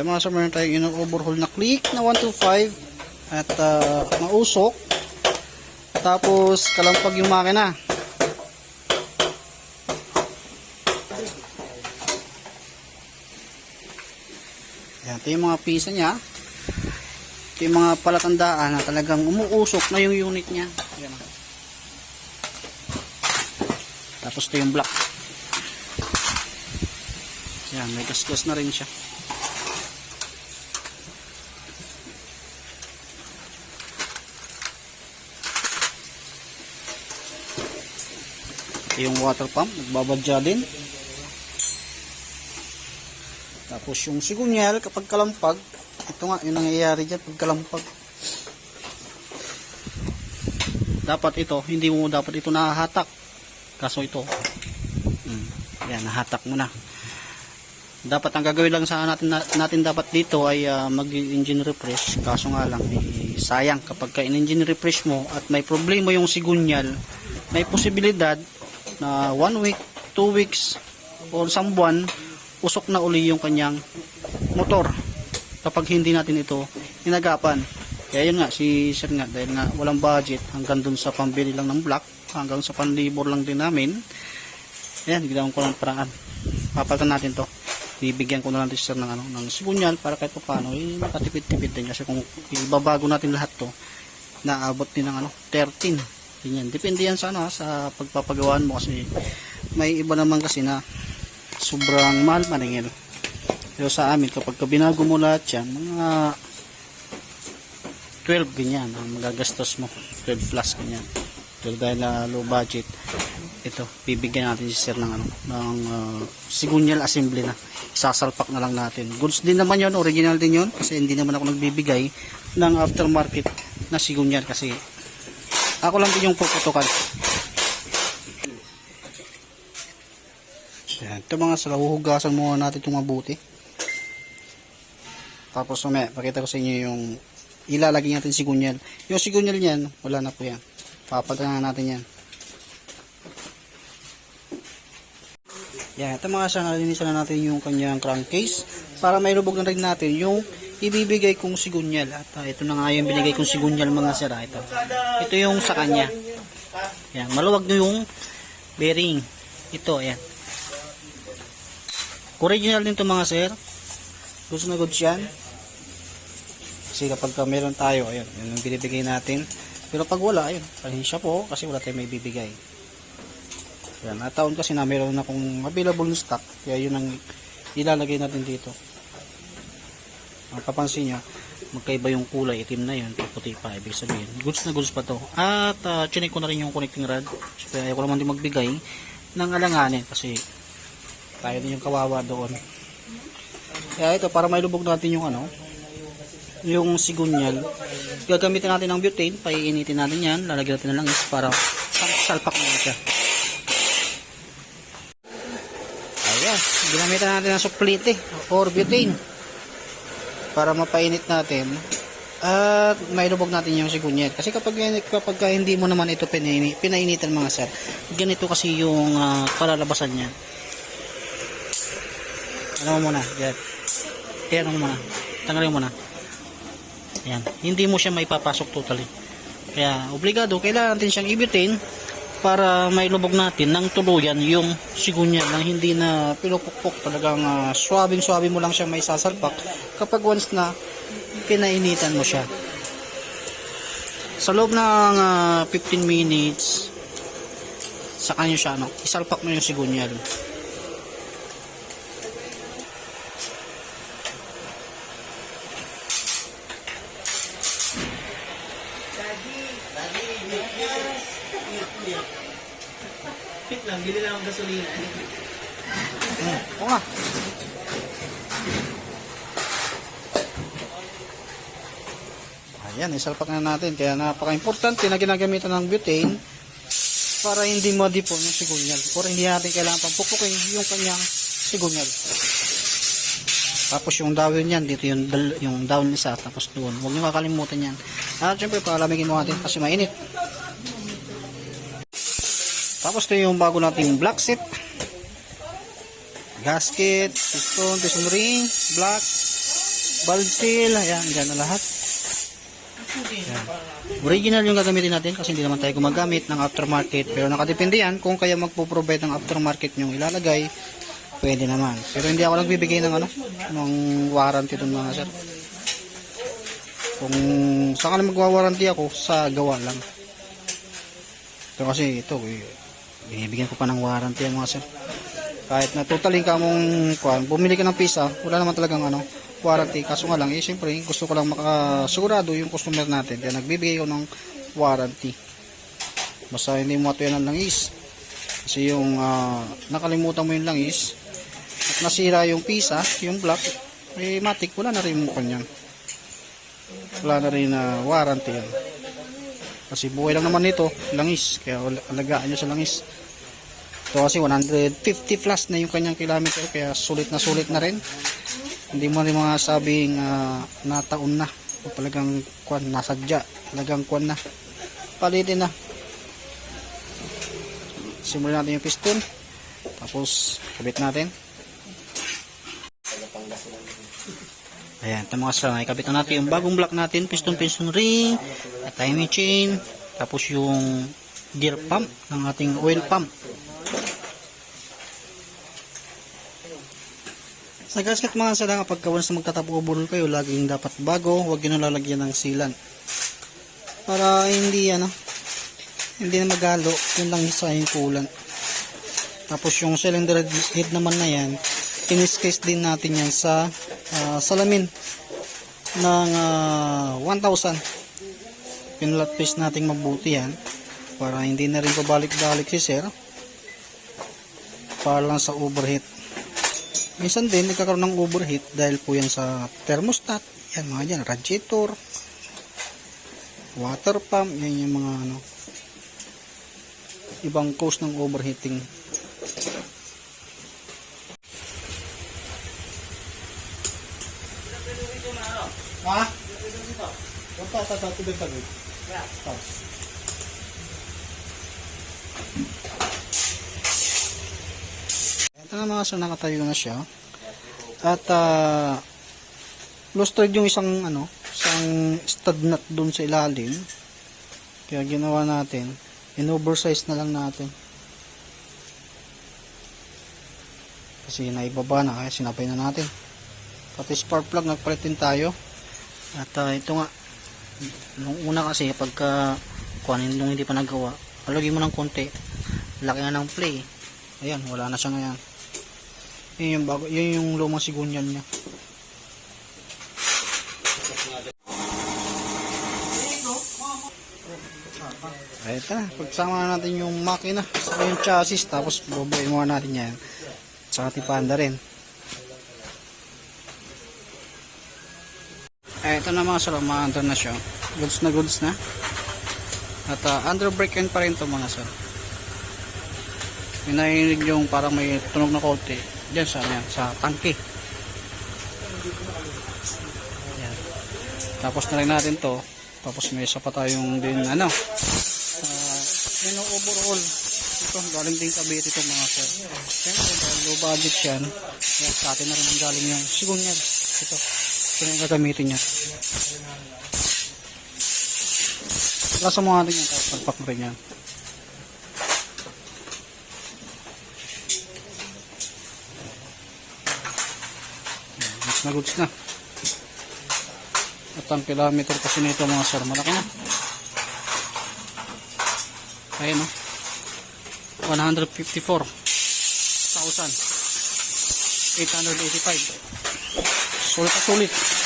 Ito mga sir, meron tayong ino-overhaul na click na 125 at uh, mausok. Tapos kalampag yung makina. Yan, ito yung mga pisa niya. Ito yung mga palatandaan na talagang umuusok na yung unit niya. Yan. Tapos ito yung block. Yan, may gasgas na rin siya. Ito yung water pump, nagbabadya din. Tapos yung sigunyal kapag kalampag, ito nga yung nangyayari dyan pag kalampag. Dapat ito, hindi mo dapat ito nahahatak. Kaso ito, mm, yan, nahatak mo na. Dapat ang gagawin lang sa natin, natin dapat dito ay ah, mag-engine refresh. Kaso nga lang, eh, sayang kapag ka in-engine refresh mo at may problema yung sigunyal, may posibilidad na one week, two weeks, or isang buwan, usok na uli yung kanyang motor kapag hindi natin ito inagapan. Kaya yun nga, si Sir nga, dahil nga walang budget hanggang dun sa pambili lang ng block, hanggang sa panlibor lang din namin, ayan, ginawan ko lang paraan. Papalitan natin to. Bibigyan ko na lang Sir ng, ano, ng sigunyal para kahit pa paano, eh, makatipid-tipid din. Kasi kung ibabago natin lahat to, naabot din ng ano, 13. Ganyan. Depende yan sa, ano, sa pagpapagawaan mo kasi may iba naman kasi na sobrang mahal maningil. Pero sa amin, kapag ka binago mo lahat yan, mga 12 ganyan ang magagastos mo. 12 plus ganyan. Pero dahil na low budget, ito, bibigyan natin si sir ng, ano, ng uh, sigunyal assembly na. Sasalpak na lang natin. Goods din naman yon original din yon kasi hindi naman ako nagbibigay ng aftermarket na sigunyal kasi ako lang din yung puputukan. Yan. Ito mga sala, huhugasan muna natin itong mabuti. Tapos umaya, pakita ko sa inyo yung ilalagay natin sigunyal. Yung sigunyal niyan, wala na po yan. Papalitan na natin yan. Yan, ito mga sala, nalinisan na natin yung kanyang crankcase para may lubog na rin natin yung ibibigay kong sigunyal. At ah, ito na nga yung binigay kong sigunyal mga sira. Ito, ito yung sa kanya. Yan, maluwag na yung bearing. Ito, ayan. Original din to mga sir. Goods na goods yan. Kasi kapag ka meron tayo, ayun, yun yung binibigay natin. Pero pag wala, ayun, pahinsya po kasi wala tayong may bibigay. Yan, nataon kasi na meron akong available na stock. Kaya yun ang ilalagay natin dito. Ang papansin nyo, magkaiba yung kulay, itim na yun, puti pa, ibig sabihin. Goods na goods pa to. At uh, chinik ko na rin yung connecting rod. Siyempre, ayaw ko naman din magbigay ng alanganin kasi tayo din yung kawawa doon. Kaya ito, para may natin yung ano, yung sigunyal, gagamitin natin ng butane, paiinitin natin yan, lalagyan natin ng langis para salpak na siya. Ayan, ginamitan natin ng suplite or butane para mapainit natin at may lubog natin yung sigunyal. Kasi kapag, kapag hindi mo naman ito pinaini, pinainitan mga sir, ganito kasi yung uh, palalabasan niya. Ano mo muna, yan. Yan mo muna. Tanggalin mo muna. Ayan. Hindi mo siya maipapasok totally. Kaya, obligado, kailangan natin siyang ibitin para may lubog natin ng tuluyan yung sigunya nang hindi na pinupukpok talagang uh, swabing-swabe mo lang siya may sasalpak kapag once na pinainitan mo siya. Sa loob ng uh, 15 minutes, sa kanya siya, ano, isalpak mo yung sigunyal. Pit lang, bili lang ang gasolina. Oo nga. Ayan, isalpak na natin. Kaya napaka-importante na ginagamitan ng butane para hindi madipon yung sigunyal. Or hindi natin kailangan pampupukin yung kanyang sigunyal. Tapos yung dawin yan, dito yung, yung down isa, tapos doon. Huwag niyo kakalimutan yan. At syempre, palamigin mo natin kasi mainit. Tapos ito yung bago nating black set. Gasket, piston, piston ring, black. valve seal, ayan, dyan na lahat. Original yung gagamitin natin kasi hindi naman tayo gumagamit ng aftermarket. Pero nakadepende yan kung kaya magpo-provide ng aftermarket yung ilalagay, pwede naman. Pero hindi ako nagbibigay ng ano, ng warranty dun mga sir. Kung saan ka magwa-warranty ako, sa gawa lang. Pero kasi ito, eh, binibigyan ko pa ng warranty yan mga sir. Kahit na totaling ka mong kuan, bumili ka ng pisa, wala naman talagang ano, warranty. Kaso nga lang, eh, siyempre, gusto ko lang makasigurado yung customer natin. Kaya nagbibigay ko ng warranty. Basta hindi mo matuyan ng langis. Kasi yung ah, nakalimutan mo yung langis, nasira yung pisa, yung block, eh, matik, wala na rin mo kanyan. Wala na rin na warranty yan. Kasi buhay lang naman nito, langis. Kaya alagaan nyo sa langis. Ito kasi 150 plus na yung kanyang kilometer kaya sulit na sulit na rin. Hindi mo rin mga sabing ah, nataon na o talagang kwan nasadya, talagang kwan na. Palitin na. Simulan natin yung piston. Tapos kabit natin. Ayan, ito mga sir, ikabit na natin yung bagong block natin, piston piston ring, at timing chain, tapos yung gear pump ng ating oil pump. Sa gasket mga sila kapag kawan sa magtatapo burol kayo, laging dapat bago, huwag yun lalagyan ng silan. Para hindi ano, hindi na magalo, yun lang isa yung kulan. Tapos yung cylinder head naman na yan, kiniskase din natin yan sa ah, salamin ng ah, 1,000. Pinulat paste natin mabuti yan para hindi na rin pabalik-balik si sir para lang sa overheat. Minsan din nagkakaroon ng overheat dahil po yan sa thermostat. Yan mga dyan, radiator, water pump, yan yung mga ano, ibang cause ng overheating. Ha? Punta sa sa tubig tubig. Ito na mga sir, nakatayo na siya. At uh, lustrad yung isang ano, isang stud nut dun sa ilalim. Kaya ginawa natin, in-oversize na lang natin. Kasi naibaba na, kaya sinapay na natin. Pati spark plug, nagpalit din tayo. At ah, ito nga, nung una kasi, pagka kuhanin nung hindi pa nagawa, alagay mo ng konti, laki na ng play. Ayan, wala na siya ngayon. Yun yung, bago, yun yung lumang sigunyan niya. Ay, ito na. Pagsama na natin yung makina sa yung chassis, tapos bubuin muna natin yan. Sa ating rin. Ito na mga sir, ma-under na siya. Goods na goods na. At uh, under brake end pa rin ito mga sir. May narinig yung parang may tunog na konti. Diyan sa, yan, sa tangke. Yan. Tapos na rin natin to. Tapos may isa pa tayong din ano. Uh, ang overall. Ito, galing din Cavite ito mga sir. Siyempre, low budget yan. Yan, sa atin na rin ang galing yung sigon yan. Ito. Ito yung gagamitin niya. Lasa mo natin yan. Tapos pagpak mo rin yan. Goods na goods na. At ang kilometer kasi nito mga sir, malaki na. Ayun o. 154,885. Sulit at sulit.